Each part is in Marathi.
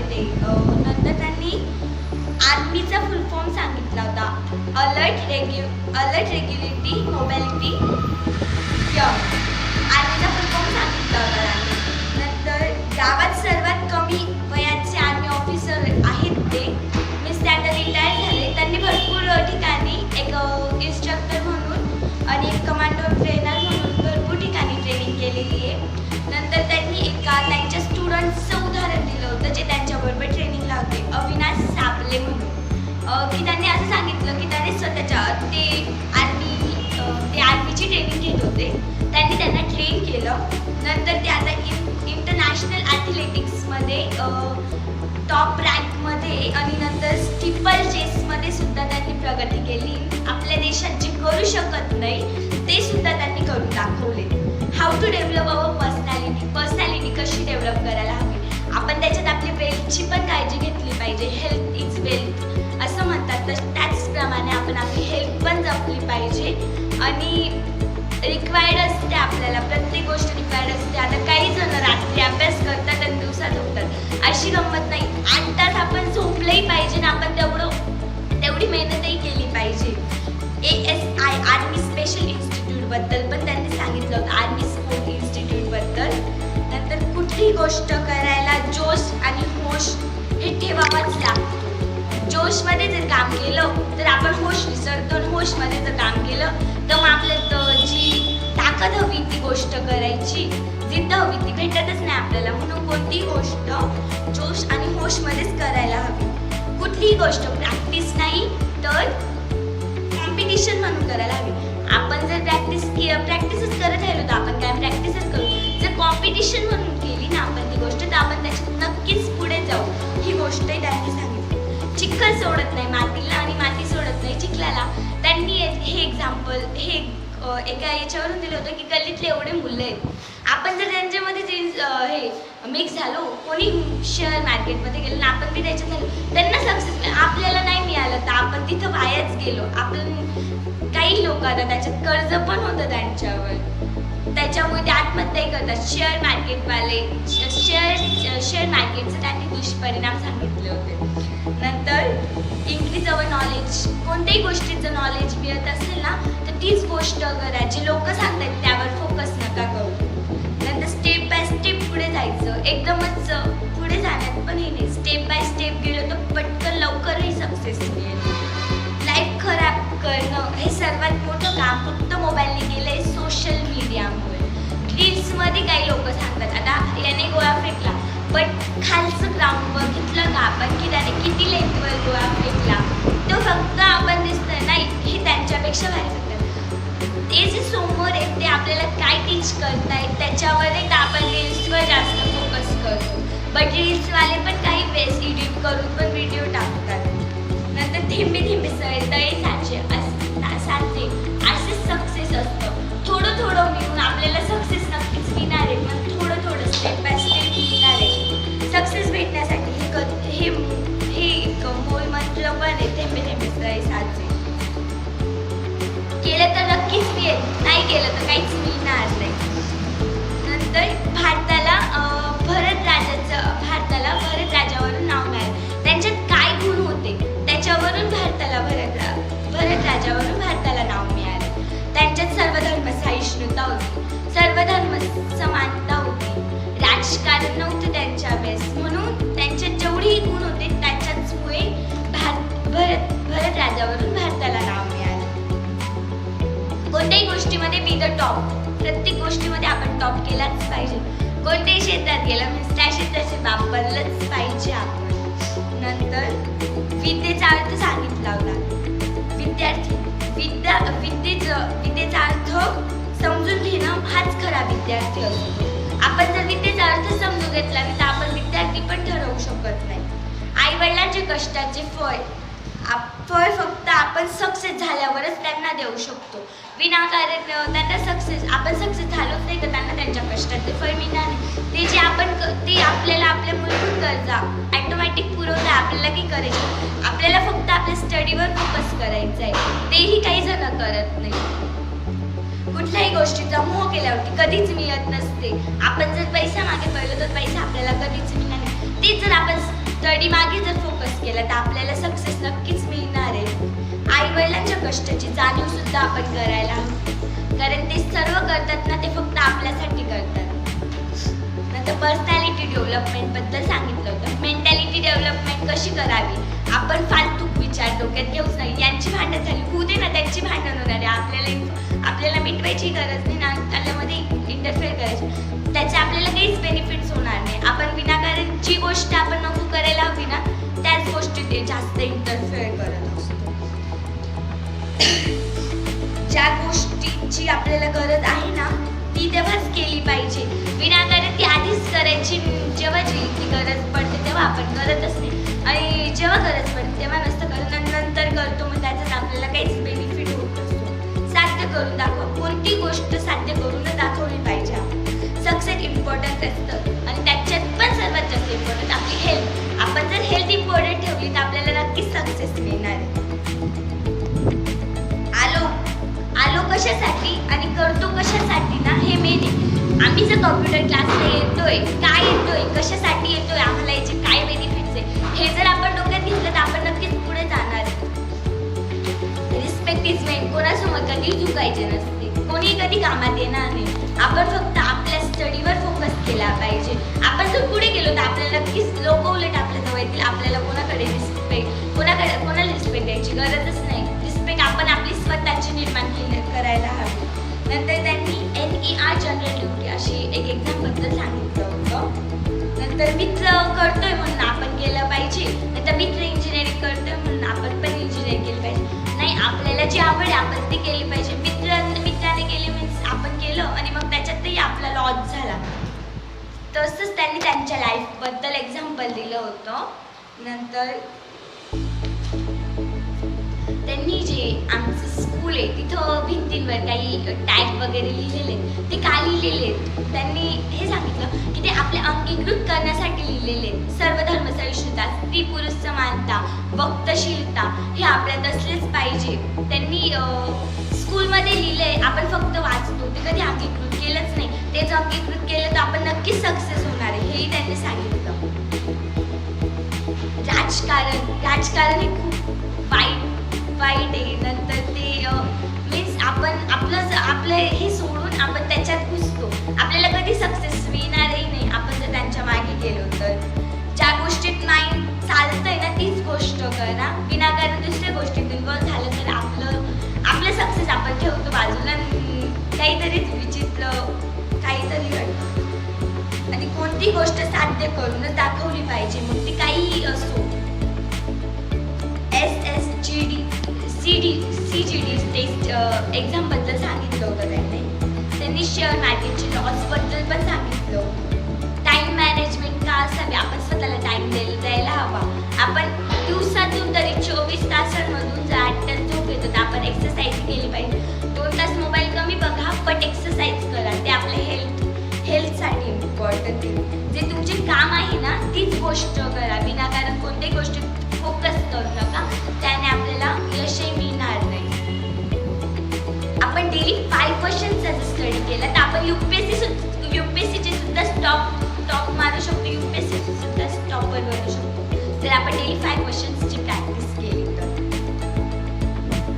होते ते नंतर त्यांनी आर्मीचा फुल फॉर्म सांगितला होता. अलर्ट रेग्यु अलर्ट रेग्युलिटी मोबॅलिटी आर्मीचा फुल फॉर्म सांगितला होता त्यांनी. नंतर गावात सर्वात कमी वयाचे आर्मी ऑफिसर आहेत ते मीन्स ते आता रिटायर झाले. त्यांनी भरपूर ठिकाणी एक इन्स्ट्रक्टर म्हणून आणि एक कमांडो ट्रेनर म्हणून भरपूर ठिकाणी ट्रेनिंग केलेली आहे. नंतर त्यांनी एका त्यांच्या स्टुडंट्सचं होतं ट्रेनिंगला होते. अविनाश सापले म्हणून. की त्यांनी असं सांगितलं की त्यांनी स्वतःच्या ते आर्मी ते आर्मीची ट्रेनिंग घेत होते. त्यांनी त्यांना ट्रेन केलं. नंतर ते आता इन इंटरनॅशनल ॲथलेटिक्समध्ये टॉप रँकमध्ये आणि नंतर स्टिपल चेसमध्ये सुद्धा त्यांनी प्रगती केली. आपल्या देशात जे करू शकत नाही ते सुद्धा त्यांनी करून दाखवले. How to develop our personality personality कशी डेव्हलप करायला हवी? आपण त्याच्यात आपली वेल्थची पण काळजी घेतली पाहिजे हेल्थ इज वेल्थ असं म्हणतात. तर त्याचप्रमाणे आपण आपली हेल्थ पण जपली पाहिजे. आणि रिक्वायर्ड असते आपल्याला प्रत्येक गोष्ट रिक्वायर्ड असते. आता काही जण रात्री अभ्यास करतात आणि दिवसात झोपतात. अशी गंमत नाही. आठ तास आपण झोपलंही पाहिजे ना आपण तेवढं तेवढी मेहनतही केली पाहिजे. A S I army special इन्स्टिट्यूटबद्दल पण त्यांनी सांगितलं होतं. आर्मी स्पोर्ट इन्स्टिट्यूटबद्दल नंतर कुठलीही गोष्ट करायला जोशमध्ये जर काम केलं तर आपण होश विसरतो होशमध्ये जर काम केलं तर मग आपल्या जी ताकद हवी ती गोष्ट करायची. जिद्द हवी ती भेटतच नाही आपल्याला. म्हणून कोणतीही गोष्ट जोश आणि होशमध्येच करायला हवी. कुठलीही गोष्ट प्रॅक्टिस नाही तर कॉम्पिटिशन म्हणून करायला हवी. आपण जर प्रॅक्टिस प्रॅक्टिसच करत राहिलो तर आपण काय प्रॅक्टिसच करू? जर कॉम्पिटिशन म्हणून केली ना आपण ती गोष्ट तर आपण त्याच्यात नक्कीच पुढे जाऊ. ही गोष्टही त्यांनी सांगितली. चिखल सोडत नाही मातीला आणि माती सोडत नाही चिखलाला. त्यांनी हे- एक्झाम्पल हे एका याच्यावरून दिलं होतं की गल्लीतले एवढे मुलं आहेत. आपण जर त्यांच्यामध्ये जे हे मिक्स झालो कोणी शेअर मार्केटमध्ये गेलो ना आपण बी त्याच्यात झालो त्यांना सक्सेस आपल्याला नाही मिळालं तर आपण तिथं वायाच गेलो. आपण काही लोक आता त्याच्यात कर्ज पण होतं त्यांच्यावर. त्याच्यामुळे ते आत्महत्याही करतात शेअर मार्केटवाले शेअर शेअर मार्केटचे त्यांनी दुष्परिणाम सांगितले होते. नंतर इन्क्रीज अवर नॉलेज कोणत्याही गोष्टीचं नॉलेज मिळत असेल ना तर तीच गोष्ट करा जी लोक सांगतात. मध्ये काही लोक सांगतात. आता याने गोळा फेकला. पण खालचं ग्राउंड बघितलं का आपण? की त्याने किती लेंथवर गोळा फेकला? तो फक्त आपण दिसतोय नाही हे त्यांच्यापेक्षा भारी करतात ते जे समोर आहेत ते आपल्याला काय टीच करतायत त्याच्यावर एक आपण रील्सवर जास्त फोकस करतो. बट रील्सवाले पण काही बेस एडिट करून पण व्हिडिओ टाकतात. नंतर थेंबे थेंबे सळे तळे साचे अस- साचे असे सक्सेस असतं. थोडं थोडं मिळून आपल्याला सक्सेस लिहिणार आहे पण थोडं थोडं स्टेप बाय स्टेप लिहिणार आहे सक्सेस भेटण्यासाठी हे क हे हे एक मूळ मंत्र पण आहे थेंबे थेंबे सळे साचे केलं तर नक्कीच मिळेल नाही केलं तर काहीच मिळणार नाही. नंतर भारतात समानता होती सर्व धर्म समानता होती. राजकारण नव्हतं त्यांच्या वेळेस. म्हणून त्यांचे जेवढे गुण होते त्याच्याचमुळे भारत भरत भरत राजावरून भारताला नाव मिळालं. कोणत्याही गोष्टीमध्ये बी द टॉप प्रत्येक गोष्टीमध्ये आपण टॉप केलाच पाहिजे. कोणत्याही क्षेत्रात गेलं म्हणजे त्या क्षेत्राचे वापरलंच पाहिजे. हा विद्यार्थी. असतो आपण जर विद्येचा अर्थ समजून घेतला नाही तर आपण विद्यार्थी पण ठरवू शकत नाही. आई वडिलांचे कष्टाचे फळ फळ फक्त आपण सक्सेस झाल्यावरच त्यांना देऊ शकतो. विनाकारण त्यांना सक्सेस आपण सक्सेस झालोच नाही तर त्यांना त्यांच्या कष्टाचे फळ मिळणार नाही. ते जे आपण ते आपल्याला आपल्या मूलभूत गरजा ॲटोमॅटिक पुरवता आपल्याला की करायचं? आपल्याला फक्त आपल्या स्टडीवर फोकस करायचं आहे तेही काही जण करत नाही. कुठल्याही गोष्टीचा मोह केल्यावरती कधीच मिळत नसते. आपण जर पैसा मागे पडलो तर पैसा आपल्याला कधीच मिळणार नाही. तेच जर आपण स्टडी मागे जर फोकस केला तर आपल्याला सक्सेस नक्कीच मिळणार आहे. आई वडिलांच्या कष्टाची जाणीव सुद्धा आपण करायला हवी. कारण ते सर्व करतात ना ते फक्त आपल्यासाठी करतात. नंतर पर्सनॅलिटी डेव्हलपमेंटबद्दल सांगितलं होतं. मेंटॅलिटी डेव्हलपमेंट कशी करावी? आपण फालतूक विचार डोक्यात घेऊच नाही. यांची भांडण झाली. होऊ दे ना त्यांची भांडण होणार आहे आपल्याला आपल्याला मिटवायची गरज नाही ना. त्याच्यामध्ये इंटरफेअर करायची. त्याचे आपल्याला काहीच बेनिफिट्स होणार नाही. आपण विनाकारण जी गोष्ट आपण नको करायला हवी ना त्याच गोष्टी ते जास्त इंटरफेअर करत असतो. ज्या गोष्टीची आपल्याला गरज आहे ना ती तेव्हाच केली पाहिजे. विनाकारण ती आधीच करायची. जेव्हा जी ती गरज पडते तेव्हा आपण करतच नाही. आणि जेव्हा गरज पडते तेव्हा नसतं करत नंतर करतो. मग त्याचा आपल्याला काहीच बेनिफिट होत नसतो. साध्य करून दाखवा. कोणती गोष्ट साध्य करून दाखवली पाहिजे सक्सेस इम्पॉर्टंट असतं. आणि त्याच्यात पण सर्वात जास्त इम्पॉर्टंट आपली हेल्थ आपण जर हेल्थ इम्पॉर्टंट ठेवली तर आपल्याला नक्कीच सक्सेस मिळणार आलो. आलो कशासाठी आणि करतो कशासाठी ना हे मेन आहे. आम्ही जर कॉम्प्युटर क्लासला येतोय काय येतोय कशासाठी येतोय आम्हाला याचे काय बेनिफिट हे जर आपण डोक्यात घेतलं तर आपण नक्कीच पुढे जाणार. रिस्पेक्ट इज मेन कोणासमोर कधी झुकायचे नसते. कोणी कधी कामात येणार नाही. आपण फक्त आपल्या स्टडीवर फोकस केला पाहिजे. आपण जर पुढे गेलो तर आपल्याला नक्कीच लोक उलट आपल्या जवळ येतील आपल्याला कोणाकडे रिस्पेक्ट कोणाकडे कोणाला रिस्पेक्ट द्यायची गरजच नाही. रिस्पेक्ट आपण आपली स्वतःची निर्माण केली करायला हवी. नंतर त्यांनी N E R general duty अशी एक एक्झामबद्दल सांगितलं होतं. नंतर मित्र करतोय म्हणून आवड आपण ती केली पाहिजे. मित्र मित्राने केली मीन्स आपण केलं आणि मग त्याच्यातही आपला लॉस झाला. तसंच त्यांनी त्यांच्या लाईफबद्दल एक्झाम्पल दिलं होतं. नंतर त्यांनी जे आहे तिथं भिंतींवर काही टॅग वगैरे लिहिलेले आहेत. ते का लिहिलेले आहेत? त्यांनी हे सांगितलं की ते आपल्या अंगीकृत करण्यासाठी लिहिलेले आहेत. सर्व धर्म सहिष्णुता स्त्री पुरुष समानता वक्तशीलता हे आपल्यात असलेच पाहिजे त्यांनी स्कूलमध्ये लिहिले आपण फक्त वाचतो ते कधी अंगीकृत केलंच नाही ते जर अंगीकृत केलं तर आपण नक्कीच सक्सेस होणार आहे हेही त्यांनी सांगितलं राजकारण राजकारण हे खूप वाईट वाईट आहे. नंतर ते मीन्स आपण आपलं आपलं हे सोडून आपण त्याच्यात घुसतो. आपल्याला कधी सक्सेस मिळणारही नाही. आपण जर त्यांच्या मागे गेलो तर. ज्या गोष्टीत नाही चालतंय ना तीच गोष्ट करा. विनाकारण दुसऱ्या गोष्टीत इन्व्हॉल्व झालं तर आपलं आपलं सक्सेस आपण ठेवतो बाजूला. काहीतरीच विचित्र काहीतरी घडतं. आणि कोणती गोष्ट साध्य करूनच दाखवली पाहिजे. मग ती काहीही असो. C D C G D test एक्झामबद्दल सांगितलं होतं त्यांनी. त्यांनी शेअर मार्केटचे लॉसबद्दल पण सांगितलं टाईम मॅनेजमेंट का असावी आपण स्वतःला टाईम द्यायला हवा. आपण यू पी एस सी सुद्धा टॉपर बनू शकतो जर आपण डेली फाईव्ह क्वेश्चन्सची प्रॅक्टिस केली. तर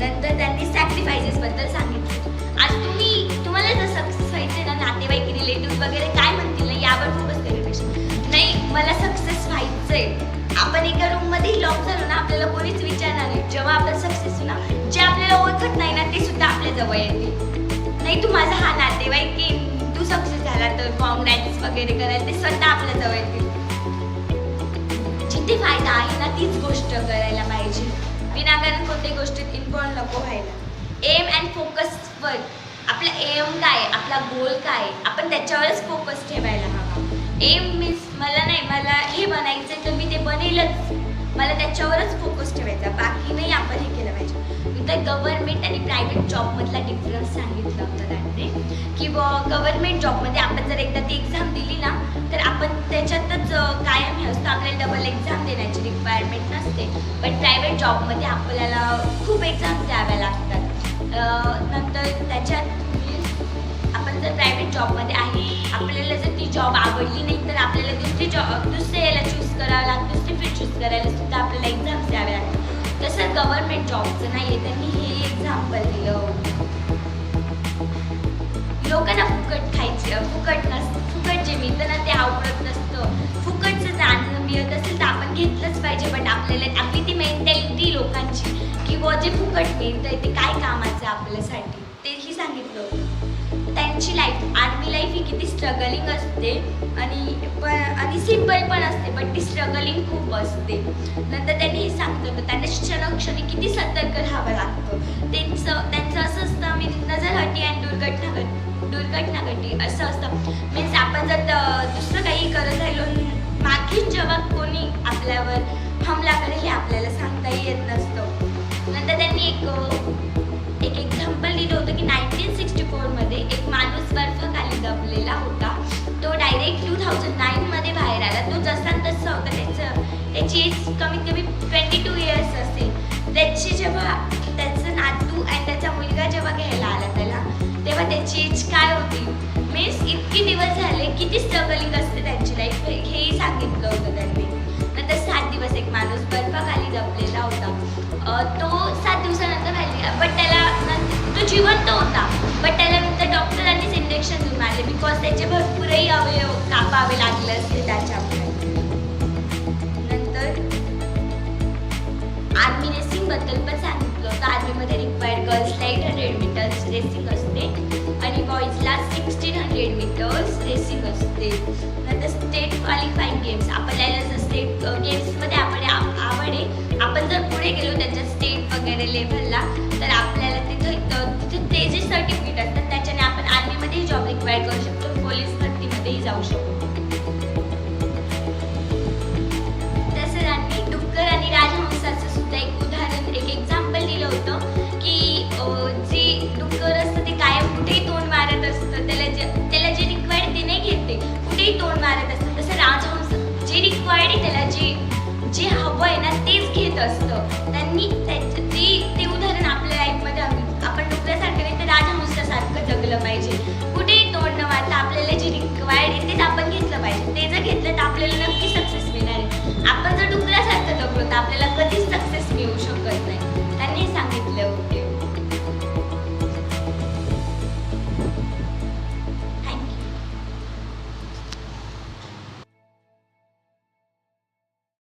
नंतर त्यांनी सॅक्रिफायसेसबद्दल सांगितलं. आज तुम्ही तुम्हाला जर सक्सेस व्हायचं ना नातेवाईक रिलेटिव्ह वगैरे काय म्हणतील ना यावर फोकस पाहिजे. नाही मला सक्सेस व्हायचंय. आपण एका रूममध्ये लॉक झालो ना आपल्याला कोणीच विचारणार नाही. जेव्हा आपण सक्सेस ना जे आपल्याला ओळखत नाही ना ते सुद्धा आपल्या जवळ येते नाही तू माझा हा नातेवाईक की तू सक्सेस झाला तर कॉंग्रॅट्स वगैरे करायला ते स्वतः आपल्या जवळ येतील. जिथे फायदा आहे ना तीच गोष्ट करायला पाहिजे. विनाकारण कोणत्याही गोष्टीत इन्वॉल्व नको व्हायला. एम अँड फोकस वर. आपला एम काय? आपला गोल काय? आपण त्याच्यावरच फोकस ठेवायला हवा. एम मीन्स मला नाही मला हे बनायचं तर मी ते बनेलच. मला त्याच्यावरच फोकस ठेवायचा. बाकी नाही आपण हे केलं पाहिजे. तर गव्हर्नमेंट आणि प्रायव्हेट जॉबमधला डिफरन्स सांगितलं होतं त्यांनी. की गव्हर्नमेंट जॉबमध्ये आपण जर एकदा ती एक्झाम दिली ना तर आपण त्याच्यातच कायम हे असतं. आपल्याला डबल एक्झाम देण्याची रिक्वायरमेंट नसते. पण प्रायव्हेट जॉबमध्ये आपल्याला खूप एक्झाम्स द्याव्या लागतात. नंतर त्याच्यात आपण जर प्रायव्हेट जॉबमध्ये आहे आपल्याला जर ती जॉब आवडली नाही तर आपल्याला दुसरी जॉब दुसऱ्या याला चूज करावं लागतं दुसरी फील्ड चूज करायला सुद्धा आपल्याला एक्झाम्स द्याव्या लागतात तसं गव्हर्नमेंट जॉबचं नाही आहे त्यांनी हे एक्झाम्पल दिलं. लोकांना फुकट खायचे फुकट नसतं फुकट जे मिळतं ना ते आवडत नसतं. फुकटचं जाणं मिळत असेल तर आपण घेतलंच पाहिजे बट आपल्याला आपली ती मेंटॅलिटी लोकांची की व जे फुकट मिळतंय ते काय कामाचं आपल्यासाठी तेही सांगितलं. होतं त्यांची लाईफ आर्मी लाईफ ही किती स्ट्रगलिंग असते. आणि पण आणि सिंपल पण असते पण ती स्ट्रगलिंग खूप असते. नंतर त्यांनी हे सांगतो की त्यांना क्षणोक्षणी किती सतर्क राहावं लागतं. त्यांचं त्यांचं असं असतं नजर नजरहटी आणि दुर्घटना घट दुर्घटना घटी असं असतं. मीन्स आपण जर दुसरं काही करत राहिलो मागील जेव्हा कोणी आपल्यावर हमला करेल हे आपल्याला सांगताही येत नसतं. नंतर त्यांनी एक एक एक्झाम्पल दिलं होतं की नाईन्टीन होता. तो डायरेक्ट टू थाउजंड नाईनमध्ये बाहेर आला. तो जसा न तसा होता त्याचं. त्याची एज कमीत कमी ट्वेंटी टू इयर्स असेल. त्याची जेव्हा त्याचं नातू आणि त्याचा मुलगा जेव्हा घ्यायला आला त्याला तेव्हा त्याची एज काय होती? मीन्स इतके दिवस झाले किती स्ट्रगलिंग असते त्यांची लाईफ हेही सांगितलं होतं त्यांनी. नंतर सात दिवस एक माणूस बर्फाखाली दबलेला होता. तो सात दिवसानंतर व्हॅली बट त्याला तो जिवंत होता. बट त्याला नंतर होऊन आले. बिकॉज त्याचे भरपूरही अवयव कापावे लागले असते त्याच्यामुळे. नंतर आर्मी रेसिंगबद्दल पण सांगितलं होतं. आर्मीमध्ये रिक्वायर्ड गर्ल्सला एट हंड्रेड मीटर्स रेसिंग असते आणि बॉईजला सिक्स्टीन हंड्रेड मीटर्स रेसिंग असते. नंतर स्टेट क्वालिफाईंग गेम्स आपल्याला जर स्टेट गेम्समध्ये आपण आवडे आवड आहे आपण जर पुढे गेलो त्याच्या स्टेट वगैरे लेव्हलला तर आपल्याला तिथं तिथे ते जे सर्टिफिकेट असतात आपण आर्मीमध्येही जॉब रिक्वायर करू शकतो पोलीस भरतीमध्येही जाऊ शकतो. तसंच आम्ही डुक्कर आणि राजहंसाचं सुद्धा एक उदाहरण एक एक्झाम्पल दिलं होतं की जे डुक्कर असतं ते कायम कुठेही तोंड मारत असतं. त्याला जे त्याला जे रिक्वायर्ड ते नाही घेते कुठेही तोंड मारत असतं. तसं राजहंस जे रिक्वायर्ड आहे त्याला जे जे हवं आहे ना तेच घेत असतं. त्यांनी आपल्याला कधीच